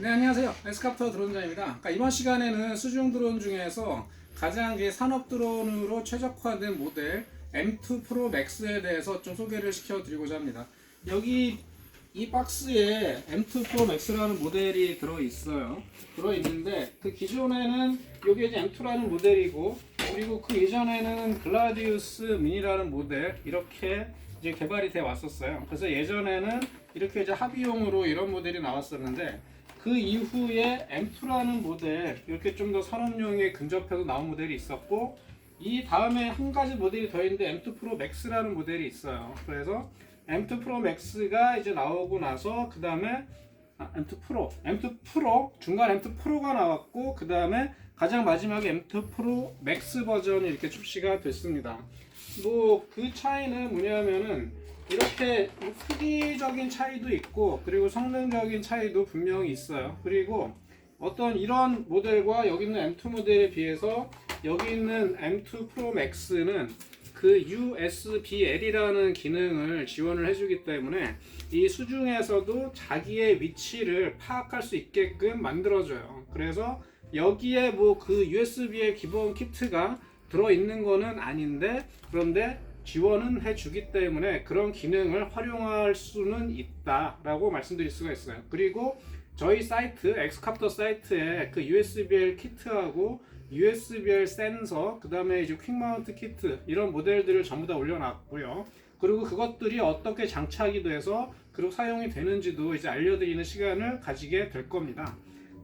네 안녕하세요. 에스카프터 드론장입니다. 그러니까 이번 시간에는 수중 드론 중에서 가장 산업 드론으로 최적화된 모델 M2 프로 맥스에 대해서 좀 소개를 시켜드리고자 합니다. 여기 이 박스에 M2 프로 맥스라는 모델이 들어있어요. 들어있는데 그 기존에는 이게 이제 M2라는 모델이고 그리고 그 이전에는 글라디우스 미니라는 모델 이렇게 이제 개발이 돼 왔었어요. 그래서 예전에는 이렇게 이제 합의용으로 이런 모델이 나왔었는데 그 이후에 M2라는 모델 이렇게 좀 더 산업용에 근접해서 나온 모델이 있었고 이 다음에 한 가지 모델이 더 있는데 M2 프로 맥스라는 모델이 있어요. 그래서 M2 프로 맥스가 이제 나오고 나서 그 다음에 아, M2 프로, M2 프로 중간 M2 프로가 나왔고 그 다음에 가장 마지막에 M2 프로 맥스 버전이 이렇게 출시가 됐습니다. 뭐 그 차이는 뭐냐면은 이렇게 크기적인 차이도 있고 그리고 성능적인 차이도 분명히 있어요. 그리고 어떤 이런 모델과 여기 있는 M2 모델에 비해서 여기 있는 M2 프로 맥스는 그 USBL이라는 기능을 지원을 해주기 때문에 이 수중에서도 자기의 위치를 파악할 수 있게끔 만들어줘요. 그래서 여기에 뭐 그 USB의 기본 키트가 들어있는 거는 아닌데 그런데 지원은 해주기 때문에 그런 기능을 활용할 수는 있다라고 말씀드릴 수가 있어요. 그리고 저희 사이트 엑스카프터 사이트에 그 USBL 키트하고 USBL 센서, 그 다음에 이제 퀵마운트 키트 이런 모델들을 전부 다 올려놨고요. 그리고 그것들이 어떻게 장착이 돼서 그리고 사용이 되는지도 이제 알려드리는 시간을 가지게 될 겁니다.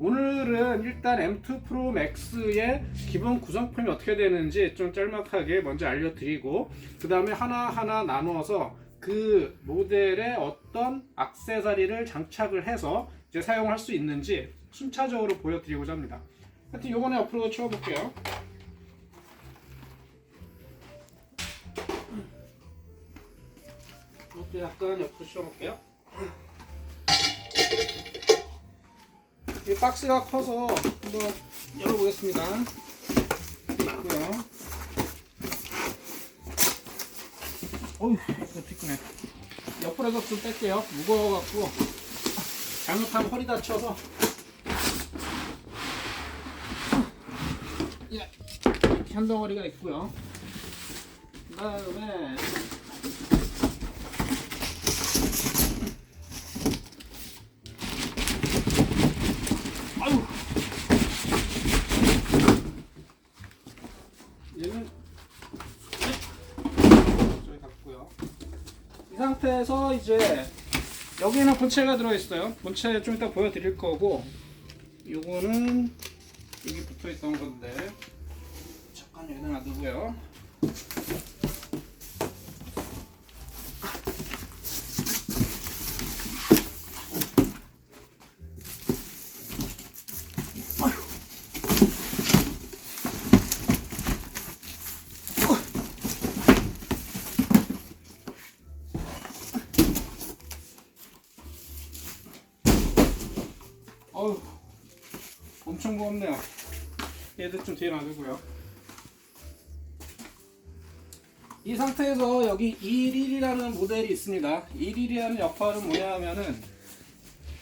오늘은 일단 M2 프로 맥스의 기본 구성품이 어떻게 되는지 좀 짤막하게 먼저 알려드리고 그 다음에 하나하나 나누어서 그 모델에 어떤 악세사리를 장착을 해서 이제 사용할 수 있는지 순차적으로 보여드리고자 합니다. 하여튼 요번에 앞으로 치워볼게요. 이것도 약간 옆으로 치워볼게요. 이 박스가 커서 한번 열어보겠습니다. 있고요. 어휴, 이거 뒤끄네. 옆으로서 좀 뺄게요. 무거워갖고 잘못하면 허리 다쳐서. 예, 이렇게 한 덩어리가 있고요. 그 다음에 아유. 얘는 저기 갖고요. 이 상태에서 이제 여기는 본체가 들어있어요. 본체 좀 이따 보여드릴 거고, 요거는 여기 붙어 있던 건데 잠깐 여기다 놔두고요. 어휴, 엄청 무겁네요. 얘들 좀 뒤에 놔두고요. 이 상태에서 여기 21이라는 모델이 있습니다. 21이라는 역할은 뭐냐 하면은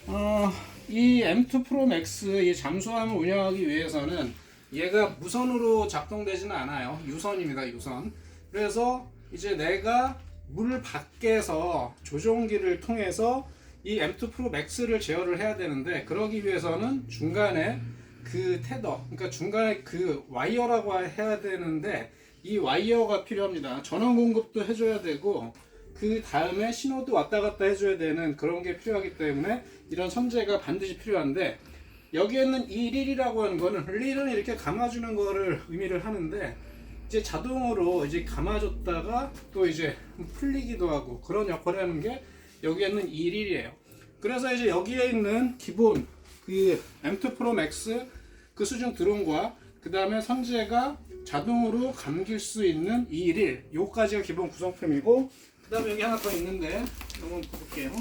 어, 이 M2 프로 맥스 이 잠수함을 운영하기 위해서는 얘가 무선으로 작동되지는 않아요. 유선입니다. 유선. 그래서 이제 내가 물 밖에서 조종기를 통해서 이 M2 프로 맥스를 제어를 해야 되는데 그러기 위해서는 중간에 그 테더, 그러니까 중간에 그 와이어라고 해야 되는데 이 와이어가 필요합니다. 전원 공급도 해줘야 되고 그 다음에 신호도 왔다 갔다 해줘야 되는 그런 게 필요하기 때문에 이런 선재가 반드시 필요한데 여기에는 이 릴이라고 하는 거는 릴은 이렇게 감아주는 거를 의미를 하는데 이제 자동으로 이제 감아줬다가 또 이제 풀리기도 하고 그런 역할을 하는 게 여기에는 이 릴이에요. 그래서 이제 여기에 있는 기본 그 M2 프로 맥스 그 수중 드론과 그 다음에 선재가 자동으로 감길 수 있는 이릴 요까지가 기본 구성품이고 그 다음에 여기 하나 더 있는데 한번 볼게요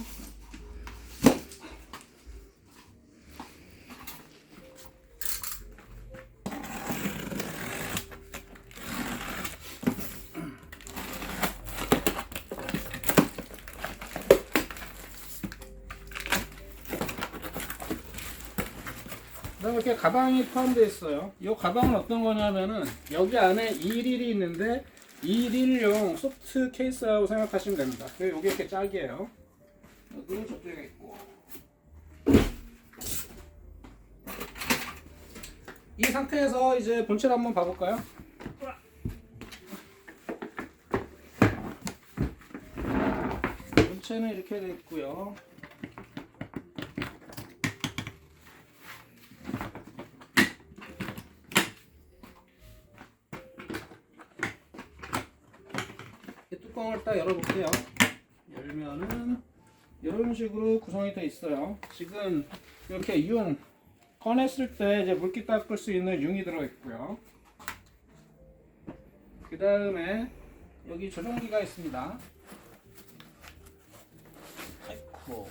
그다음에 이렇게 가방이 포함되어 있어요. 이 가방은 어떤 거냐면은 여기 안에 2일이 있는데 2일용 소프트 케이스라고 생각하시면 됩니다. 여기 이렇게 짝이에요. 여기 저쪽에 있고. 이 상태에서 이제 본체를 한번 봐볼까요? 본체는 이렇게 돼 있고요. 이 뚜껑을 딱 열어볼게요. 열면은 이런 식으로 구성이 되어 있어요. 지금 이렇게 융 꺼냈을 때 이제 물기 닦을 수 있는 융이 들어 있고요. 그 다음에 여기 조종기가 있습니다. 아이쿠.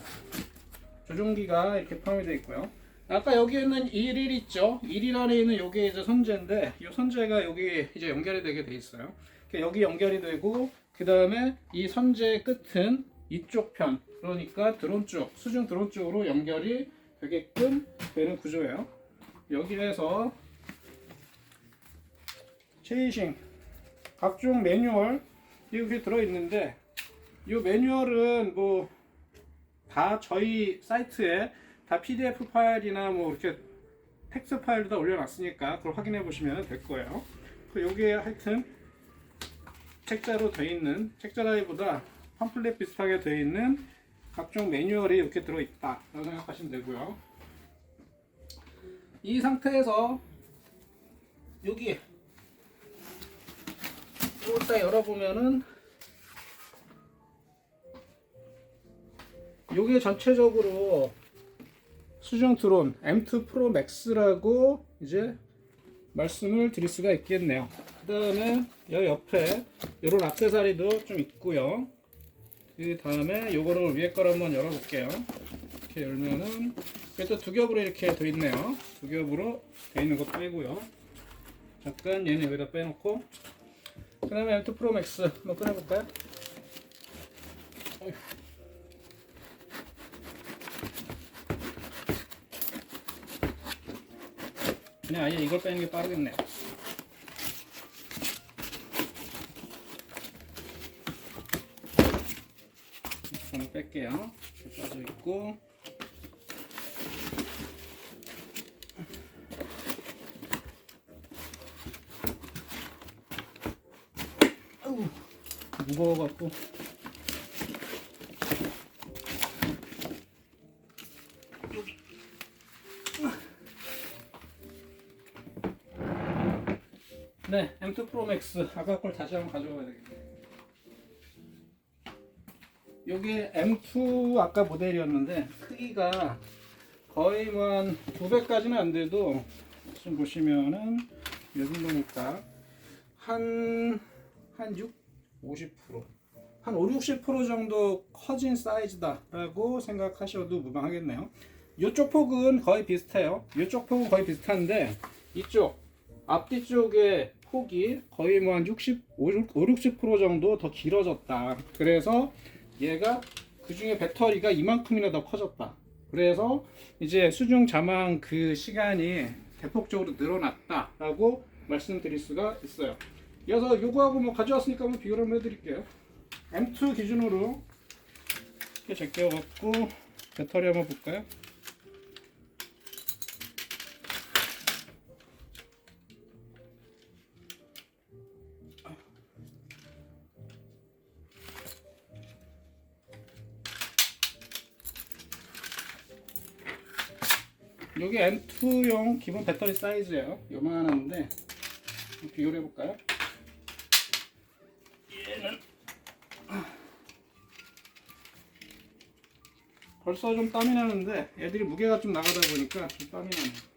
조종기가 이렇게 포함이 되어 있고요. 아까 여기 있는 1일 있죠? 1일 안에 있는 여기 이제 선재인데 이 선재가 여기 이제 연결이 되게 돼 있어요. 여기 연결이 되고 그 다음에 이 선재 끝은 이쪽 편 그러니까 드론 쪽 수중 드론 쪽으로 연결이 되게끔 되는 구조예요. 여기에서 체이싱 각종 매뉴얼 이렇게 들어 있는데 이 매뉴얼은 뭐 다 저희 사이트에 다 PDF 파일이나 뭐 이렇게 텍스트 파일도 다 올려놨으니까 그걸 확인해 보시면 될 거예요. 그 여기에 하여튼 책자로 되어 있는 책자라기보다 팜플렛 비슷하게 되어 있는 각종 매뉴얼이 이렇게 들어 있다 라고 생각하시면 되고요. 이 상태에서 여기 이걸 딱 열어보면은 이게 전체적으로 수중 드론 M2 프로 맥스라고 이제 말씀을 드릴 수가 있겠네요. 그 다음에 여기 옆에 이런 악세사리도 좀 있고요. 그 다음에 요거를 위에 거를 한번 열어볼게요. 이렇게 열면은 그래도 두 겹으로 이렇게 돼 있네요. 두 겹으로 돼 있는 거 빼고요. 잠깐 얘는 여기다 빼놓고 그 다음에 M2 프로 맥스 한번 꺼내볼까요? 그냥 아예 이걸 빼는 게 빠르겠네요. 이거는 뺄게요. 빠져 있고. 아우, 무거워갖고. 네, M2 프로 맥스 아까 걸 다시 한번 가져와야 되겠네. 요 게 M2 아까 모델이었는데 크기가 거의 뭐한 2배까지는 안 돼도 지금 보시면은 이 정도니까 한 한 6, 50%, 한 5, 60% 정도 커진 사이즈다라고 생각하셔도 무방하겠네요. 이쪽 폭은 거의 비슷해요. 이쪽 폭은 거의 비슷한데 이쪽 앞뒤 쪽에 폭이 거의 뭐 한 60, 5, 60% 정도 더 길어졌다. 그래서 얘가 그 중에 배터리가 이만큼이나 더 커졌다. 그래서 이제 수중 자망 그 시간이 대폭적으로 늘어났다라고 말씀드릴 수가 있어요. 이어서 요거하고 뭐 가져왔으니까 한번 비교를 한번 해드릴게요. M2 기준으로 이렇게 제껴갖고 배터리 한번 볼까요? 여기 M2용 기본 배터리 사이즈예요. 요만한데 비교를 해볼까요? 얘는 벌써 좀 땀이 나는데 애들이 무게가 좀 나가다 보니까 좀 땀이 나네요.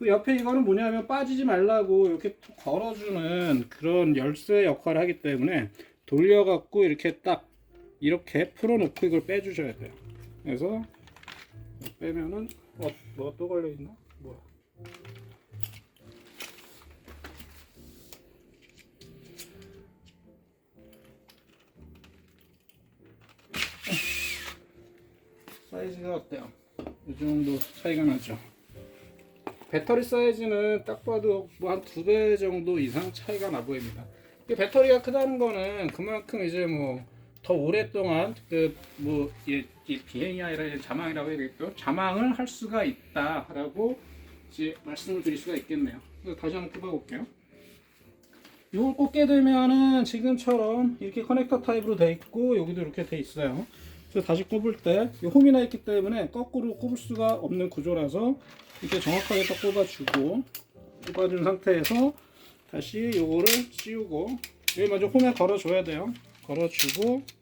그 옆에 이거는 뭐냐면 빠지지 말라고 이렇게 툭 걸어주는 그런 열쇠 역할을 하기 때문에 돌려갖고 이렇게 딱 이렇게 풀어놓고 이걸 빼주셔야 돼요. 그래서 빼면은 어 뭐가 또 걸려 있나? 뭐야? 사이즈가 어때요? 이 정도 차이가 나죠. 배터리 사이즈는 딱 봐도 뭐 한 두 배 정도 이상 차이가 나 보입니다. 이 배터리가 크다는 거는 그만큼 이제 뭐 더 오랫동안 그뭐 이 비행이 아니라 자망이라고 해야겠죠. 자망을 할 수가 있다라고 이제 말씀을 드릴 수가 있겠네요. 그래서 다시 한번 꼽아볼게요. 이걸 꽂게 되면은 지금처럼 이렇게 커넥터 타입으로 돼 있고 여기도 이렇게 돼 있어요. 그래서 다시 꼽을 때이 홈이 나 있기 때문에 거꾸로 꼽을 수가 없는 구조라서 이렇게 정확하게 딱 꼽아주고 꼽아준 상태에서 다시 요거를 씌우고 여기 먼저 홈에 걸어줘야 돼요. 걸어주고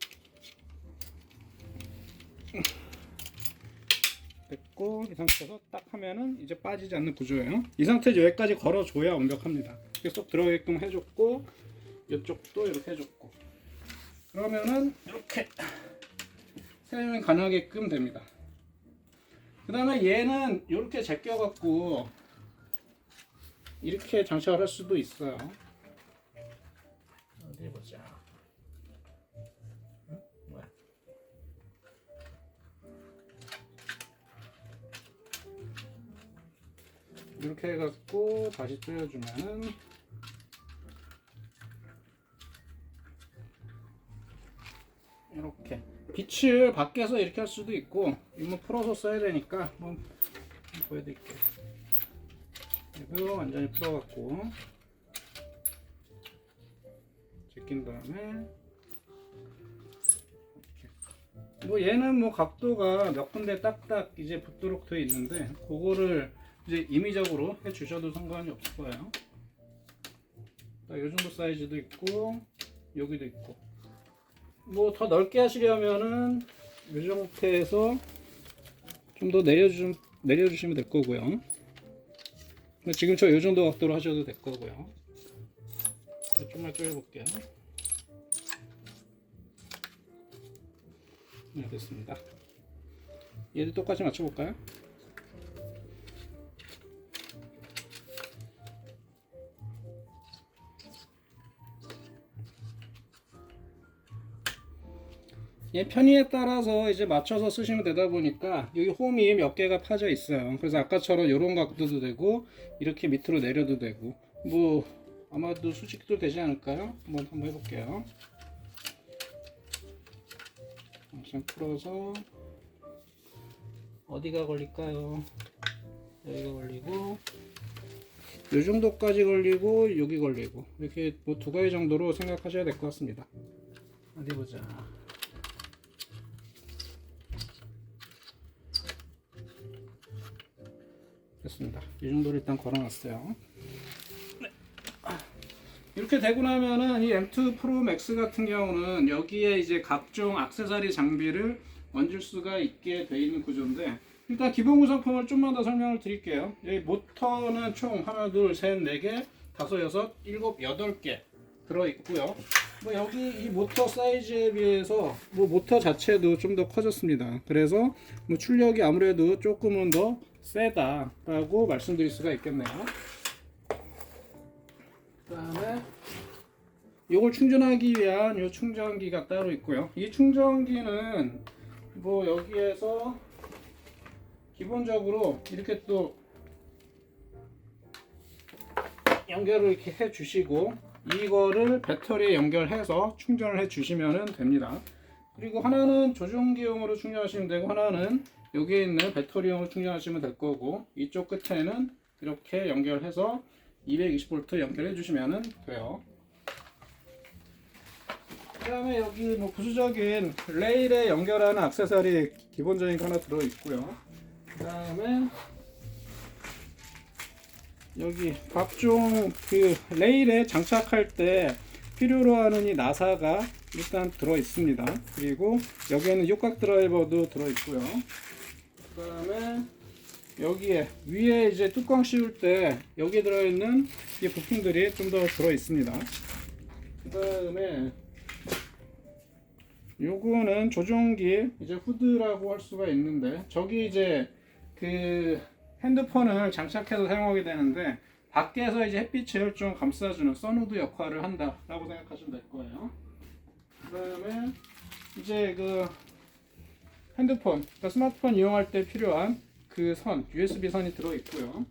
됐고 이 상태에서 딱 하면은 이제 빠지지 않는 구조예요. 이 상태에서 여기까지 걸어줘야 완벽합니다. 이렇게 쏙 들어가게끔 해줬고 이쪽도 이렇게 해줬고 그러면은 이렇게 사용이 가능하게끔 됩니다. 그 다음에 얘는 이렇게 제껴갖고 이렇게 장착을 할 수도 있어요. 이렇게 해갖고 다시 조여주면은 이렇게 빛을 밖에서 이렇게 할 수도 있고 이거 풀어서 써야 되니까 한번 보여드릴게요. 이거 완전히 풀어갖고 제낀 다음에 이렇게. 뭐 얘는 뭐 각도가 몇 군데 딱딱 이제 붙도록 되어 있는데 그거를 이제 임의적으로 해 주셔도 상관이 없을 거예요. 이 정도 사이즈도 있고 여기도 있고 뭐 더 넓게 하시려면은 이 상태에서 좀 더 내려주 내려주시면 될 거고요. 지금 저 이 정도 각도로 하셔도 될 거고요. 좀만 쪼여볼게요. 네, 됐습니다. 얘도 똑같이 맞춰볼까요? 얘 편의에 따라서 이제 맞춰서 쓰시면 되다 보니까 여기 홈이 몇 개가 파져 있어요. 그래서 아까처럼 이런 각도도 되고 이렇게 밑으로 내려도 되고 뭐 아마도 수직도 되지 않을까요? 한번 한번 해볼게요. 우선 풀어서 어디가 걸릴까요? 여기가 걸리고 이 정도까지 걸리고 여기 걸리고 이렇게 뭐 두 가지 정도로 생각하셔야 될 것 같습니다. 어디 보자. 됐습니다. 이 정도로 일단 걸어놨어요. 네. 이렇게 되고 나면은 이 M2 프로 맥스 같은 경우는 여기에 이제 각종 액세서리 장비를 얹을 수가 있게 되어 있는 구조인데 일단 기본 구성품을 좀만 더 설명을 드릴게요. 여기 모터는 총 하나, 둘, 셋, 네 개, 다섯, 여섯, 일곱, 여덟 개 들어 있고요. 뭐 여기 이 모터 사이즈에 비해서 뭐 모터 자체도 좀 더 커졌습니다. 그래서 뭐 출력이 아무래도 조금은 더 세다라고 말씀드릴 수가 있겠네요. 그다음에 이걸 충전하기 위한 이 충전기가 따로 있고요. 이 충전기는 뭐 여기에서 기본적으로 이렇게 또 연결을 이렇게 해 주시고 이거를 배터리에 연결해서 충전을 해 주시면 됩니다. 그리고 하나는 조종기용으로 충전하시면 되고 하나는 여기에 있는 배터리용으로 충전하시면 될 거고 이쪽 끝에는 이렇게 연결해서 220V 연결해 주시면 돼요. 그 다음에 여기 뭐 부수적인 레일에 연결하는 액세서리 기본적인 거 하나 들어 있고요. 그 다음에 여기 각종 그 레일에 장착할 때 필요로 하는 이 나사가 일단 들어 있습니다. 그리고 여기에는 육각 드라이버도 들어 있고요. 그 다음에 여기에 위에 이제 뚜껑 씌울 때 여기 들어있는 이 부품들이 좀 더 들어 있습니다. 그 다음에 요거는 조종기 이제 후드라고 할 수가 있는데 저기 이제 그 핸드폰을 장착해서 사용하게 되는데 밖에서 이제 햇빛을 좀 감싸주는 선후드 역할을 한다라고 생각하시면 될 거예요. 그다음에 이제 그 핸드폰, 그러니까 스마트폰 이용할 때 필요한 그 선, USB 선이 들어 있고요.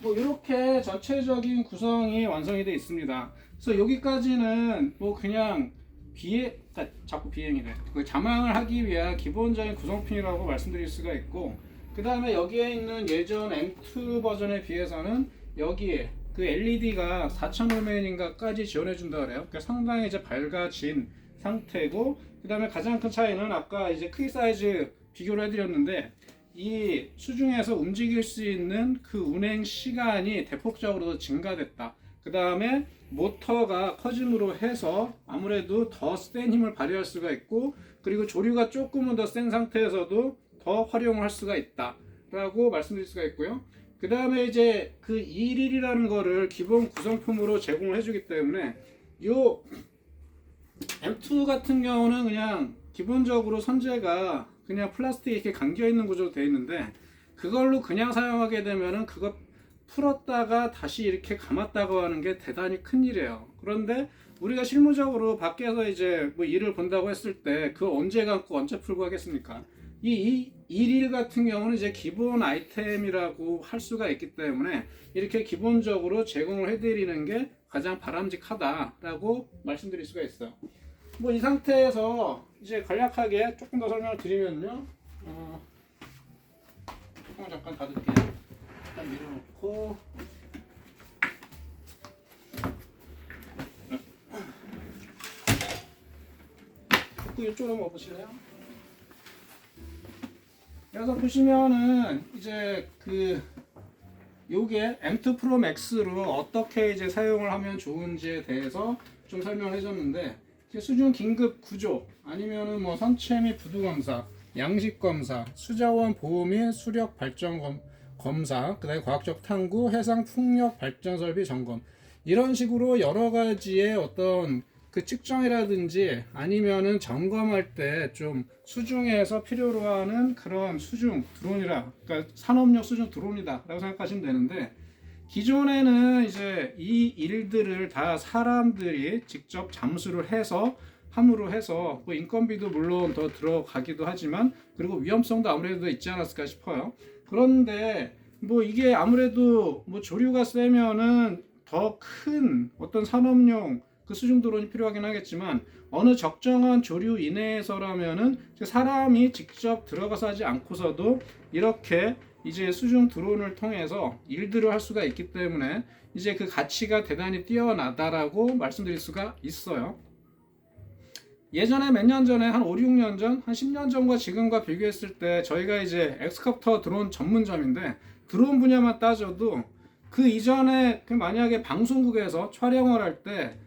뭐 이렇게 전체적인 구성이 완성이 되어 있습니다. 그래서 여기까지는 뭐 그냥 비행, 아, 자꾸 비행이래. 그 자망을 하기 위한 기본적인 구성품이라고 말씀드릴 수가 있고, 그 다음에 여기에 있는 예전 M2 버전에 비해서는 여기에 그 LED가 4000루멘인가까지 지원해 준다 그래요. 그러니까 상당히 이제 밝아진 상태고, 그 다음에 가장 큰 차이는 아까 이제 크기 사이즈 비교를 해드렸는데, 이 수중에서 움직일 수 있는 그 운행 시간이 대폭적으로 증가됐다. 그 다음에 모터가 커짐으로 해서 아무래도 더 센 힘을 발휘할 수가 있고 그리고 조류가 조금은 더 센 상태에서도 더 활용을 할 수가 있다 라고 말씀드릴 수가 있고요. 그 다음에 이제 그 1일이라는 거를 기본 구성품으로 제공을 해주기 때문에 요 M2 같은 경우는 그냥 기본적으로 선재가 그냥 플라스틱 이렇게 감겨 있는 구조로 되어 있는데 그걸로 그냥 사용하게 되면은 그거 풀었다가 다시 이렇게 감았다고 하는 게 대단히 큰 일이에요. 그런데 우리가 실무적으로 밖에서 이제 뭐 일을 본다고 했을 때 그 언제 감고 언제 풀고 하겠습니까? 이, 이 일일 같은 경우는 이제 기본 아이템이라고 할 수가 있기 때문에 이렇게 기본적으로 제공을 해드리는 게 가장 바람직하다라고 말씀드릴 수가 있어요. 뭐 이 상태에서 이제 간략하게 조금 더 설명을 드리면요. 어, 잠깐 닫을게요. 일단 밀어놓고 그 이쪽으로 한번 와보실래요? 그래서 보시면은 이제 그 요게 M2 프로 맥스로 어떻게 이제 사용을 하면 좋은지에 대해서 좀 설명을 해줬는데 수중 긴급 구조 아니면은 뭐 선체 및 부두 검사, 양식 검사, 수자원 보호 및 수력 발전 검, 검사, 그다음에 과학적 탐구, 해상 풍력 발전 설비 점검. 이런 식으로 여러 가지의 어떤 그 측정이라든지 아니면은 점검할 때 좀 수중에서 필요로 하는 그런 수중 드론이라 그러니까 산업용 수중 드론이다라고 생각하시면 되는데 기존에는 이제 이 일들을 다 사람들이 직접 잠수를 해서 함으로 해서 뭐 인건비도 물론 더 들어가기도 하지만 그리고 위험성도 아무래도 있지 않았을까 싶어요. 그런데 뭐 이게 아무래도 뭐 조류가 세면은 더 큰 어떤 산업용 그 수중 드론이 필요하긴 하겠지만 어느 적정한 조류 이내에서라면은 사람이 직접 들어가서 하지 않고서도 이렇게 이제 수중 드론을 통해서 일들을 할 수가 있기 때문에 이제 그 가치가 대단히 뛰어나다라고 말씀드릴 수가 있어요. 예전에 몇 년 전에 한 5, 6년 전, 한 10년 전과 지금과 비교했을 때 저희가 이제 엑스컵터 드론 전문점인데 드론 분야만 따져도 그 이전에 그 만약에 방송국에서 촬영을 할 때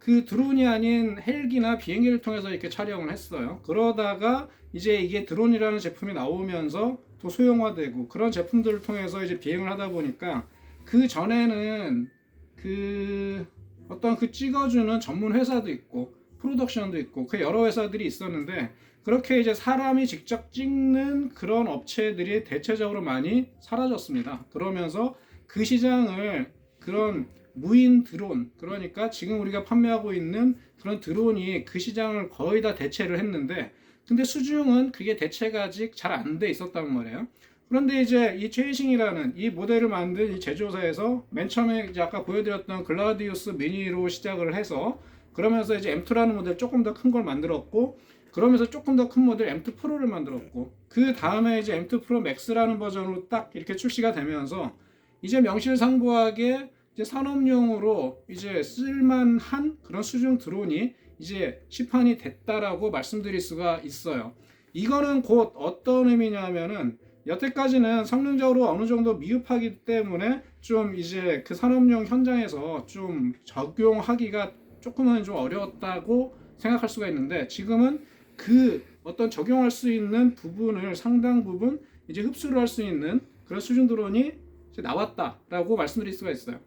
그 드론이 아닌 헬기나 비행기를 통해서 이렇게 촬영을 했어요. 그러다가 이제 이게 드론이라는 제품이 나오면서 또 소형화되고 그런 제품들을 통해서 이제 비행을 하다 보니까 그 전에는 그 어떤 그 찍어주는 전문 회사도 있고 프로덕션도 있고 그 여러 회사들이 있었는데 그렇게 이제 사람이 직접 찍는 그런 업체들이 대체적으로 많이 사라졌습니다. 그러면서 그 시장을 그런 무인 드론 그러니까 지금 우리가 판매하고 있는 그런 드론이 그 시장을 거의 다 대체를 했는데 근데 수중은 그게 대체가 아직 잘 안 돼 있었단 말이에요. 그런데 이제 이 최이싱이라는 이 모델을 만든 이 제조사에서 맨 처음에 이제 아까 보여드렸던 글라디우스 미니로 시작을 해서 그러면서 이제 M2라는 모델 조금 더 큰 걸 만들었고 그러면서 조금 더 큰 모델 M2 프로를 만들었고 그 다음에 이제 M2 프로 맥스라는 버전으로 딱 이렇게 출시가 되면서 이제 명실상부하게 이제 산업용으로 이제 쓸만한 그런 수중 드론이 이제 시판이 됐다라고 말씀드릴 수가 있어요. 이거는 곧 어떤 의미냐면은 여태까지는 성능적으로 어느 정도 미흡하기 때문에 좀 이제 그 산업용 현장에서 좀 적용하기가 조금은 좀 어려웠다고 생각할 수가 있는데 지금은 그 어떤 적용할 수 있는 부분을 상당 부분 이제 흡수를 할 수 있는 그런 수중 드론이 나왔다라고 말씀드릴 수가 있어요.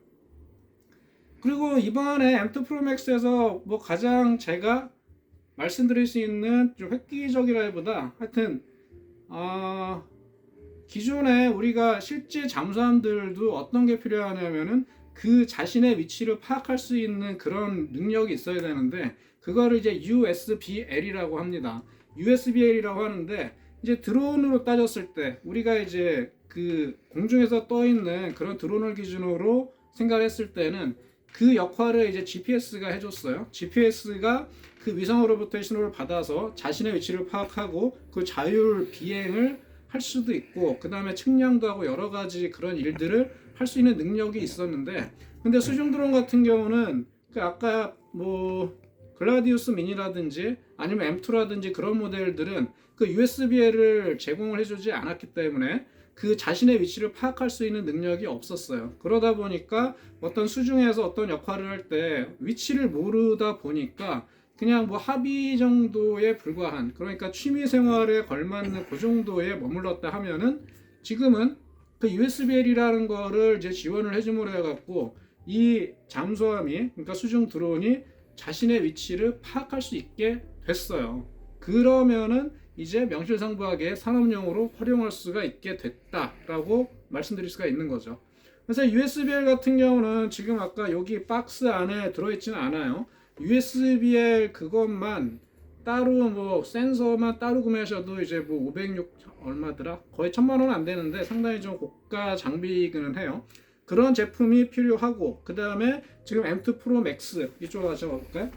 그리고 이번에 M2 프로 맥스에서 뭐 가장 제가 말씀드릴 수 있는 좀 획기적이라기보다 하여튼 어, 기존에 우리가 실제 잠수함들도 어떤 게 필요하냐면은 그 자신의 위치를 파악할 수 있는 그런 능력이 있어야 되는데 그거를 이제 USBL이라고 합니다. USBL이라고 하는데 이제 드론으로 따졌을 때 우리가 이제 그 공중에서 떠 있는 그런 드론을 기준으로 생각했을 때는 그 역할을 이제 GPS가 해줬어요. GPS가 그 위성으로부터 신호를 받아서 자신의 위치를 파악하고 그 자율 비행을 할 수도 있고 그 다음에 측량도 하고 여러 가지 그런 일들을 할 수 있는 능력이 있었는데 근데 수중 드론 같은 경우는 그 아까 뭐 글라디우스 미니라든지 아니면 M2라든지 그런 모델들은 그 USBL을 제공을 해주지 않았기 때문에 그 자신의 위치를 파악할 수 있는 능력이 없었어요. 그러다 보니까 어떤 수중에서 어떤 역할을 할 때 위치를 모르다 보니까 그냥 뭐 합의 정도에 불과한 그러니까 취미 생활에 걸맞는 그 정도에 머물렀다 하면은 지금은 그 USBL이라는 거를 이제 지원을 해줌으로 해갖고 이 잠수함이 그러니까 수중 드론이 자신의 위치를 파악할 수 있게 됐어요. 그러면은 이제 명실상부하게 산업용으로 활용할 수가 있게 됐다라고 말씀드릴 수가 있는 거죠. 그래서 USBL 같은 경우는 지금 아까 여기 박스 안에 들어있지는 않아요. USBL 그것만 따로 뭐 센서만 따로 구매하셔도 이제 뭐 506 얼마더라? 거의 천만 원 안 되는데 상당히 좀 고가 장비이기는 해요. 그런 제품이 필요하고 그 다음에 지금 M2 프로 맥스 이쪽으로 가져볼까요?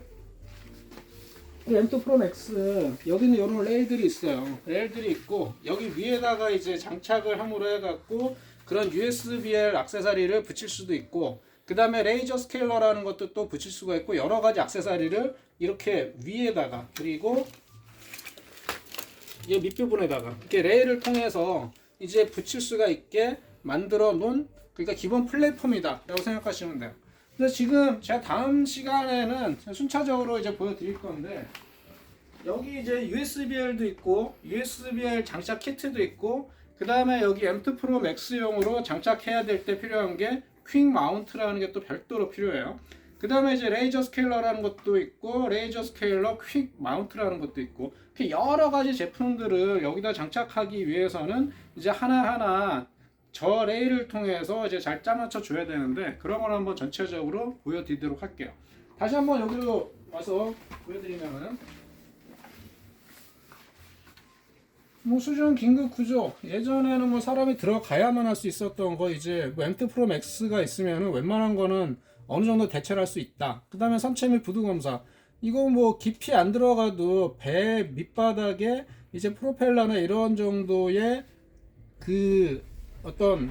이 M2 프로 맥스 여기는 이런 레일들이 있어요. 레일들이 있고 여기 위에다가 이제 장착을 함으로 해갖고 그런 USBL 액세서리를 붙일 수도 있고 그 다음에 레이저 스케일러라는 것도 또 붙일 수가 있고 여러 가지 액세서리를 이렇게 위에다가 그리고 이 밑부분에다가 이렇게 레일을 통해서 이제 붙일 수가 있게 만들어 놓은 그러니까 기본 플랫폼이다 라고 생각하시면 돼요 그래서 지금 제가 다음 시간에는 순차적으로 이제 보여드릴 건데 여기 이제 USBL도 있고 USBL 장착 키트도 있고 그 다음에 여기 M2 프로 맥스용으로 장착해야 될 때 필요한 게 퀵 마운트라는 게 또 별도로 필요해요. 그 다음에 이제 레이저 스케일러라는 것도 있고 레이저 스케일러 퀵 마운트라는 것도 있고 여러 가지 제품들을 여기다 장착하기 위해서는 이제 하나하나 저 레일을 통해서 이제 잘 짜맞춰 줘야 되는데 그런 걸 한번 전체적으로 보여드리도록 할게요. 다시 한번 여기로 와서 보여드리면은 뭐 수중 긴급 구조 예전에는 뭐 사람이 들어가야만 할 수 있었던 거 이제 뭐 M2 프로 맥스가 있으면은 웬만한 거는 어느 정도 대체를 할 수 있다. 그 다음에 선체 및 부두 검사 이거 뭐 깊이 안 들어가도 배 밑바닥에 이제 프로펠러나 이런 정도의 그 어떤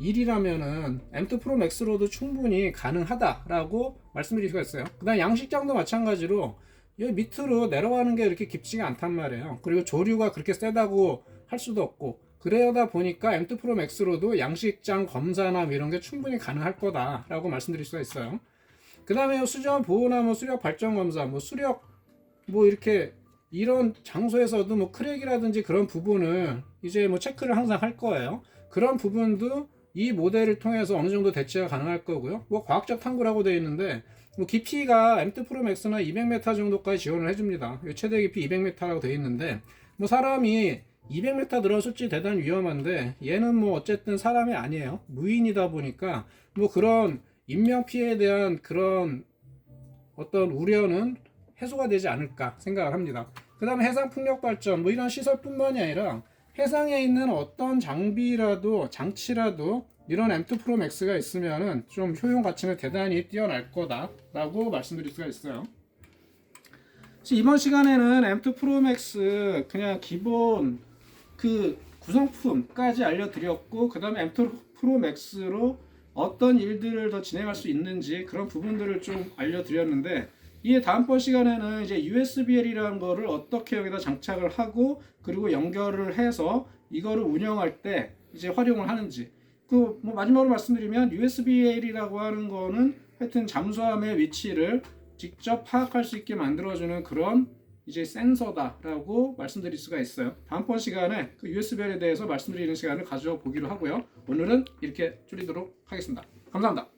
일이라면은 M2 프로 맥스로도 충분히 가능하다라고 말씀드릴 수가 있어요. 그다음 양식장도 마찬가지로 여기 밑으로 내려가는 게 이렇게 깊지가 않단 말이에요. 그리고 조류가 그렇게 세다고 할 수도 없고 그러다 보니까 M2 프로 맥스로도 양식장 검사나 뭐 이런 게 충분히 가능할 거다라고 말씀드릴 수가 있어요. 그 다음에 수전 보호나 뭐 수력 발전 검사, 뭐 수력 뭐 이렇게 이런 장소에서도 뭐 크랙이라든지 그런 부분을 이제 뭐 체크를 항상 할 거예요. 그런 부분도 이 모델을 통해서 어느 정도 대체가 가능할 거고요. 뭐 과학적 탐구라고 되어 있는데 뭐 깊이가 M2 프로 맥스나 200m 정도까지 지원을 해줍니다. 최대 깊이 200m라고 되어 있는데 뭐 사람이 200m 들어설지 대단히 위험한데 얘는 뭐 어쨌든 사람이 아니에요. 무인이다 보니까 뭐 그런 인명 피해에 대한 그런 어떤 우려는 해소가 되지 않을까 생각을 합니다. 그 다음에 해상 풍력 발전 뭐 이런 시설뿐만이 아니라 해상에 있는 어떤 장비라도 장치라도 이런 M2 프로 맥스가 있으면은 좀 효용 가치는 대단히 뛰어날 거다라고 말씀드릴 수가 있어요. 이번 시간에는 M2 프로 맥스 그냥 기본 그 구성품까지 알려드렸고 그 다음에 M2 프로 맥스로 어떤 일들을 더 진행할 수 있는지 그런 부분들을 좀 알려드렸는데 이에 다음번 시간에는 이제 USBL이라는 거를 어떻게 여기다 장착을 하고 그리고 연결을 해서 이거를 운영할 때 이제 활용을 하는지 그 뭐 마지막으로 말씀드리면 USBL이라고 하는 거는 하여튼 잠수함의 위치를 직접 파악할 수 있게 만들어주는 그런 이제 센서다라고 말씀드릴 수가 있어요. 다음번 시간에 그 USBL에 대해서 말씀드리는 시간을 가져보기로 하고요. 오늘은 이렇게 줄이도록 하겠습니다. 감사합니다.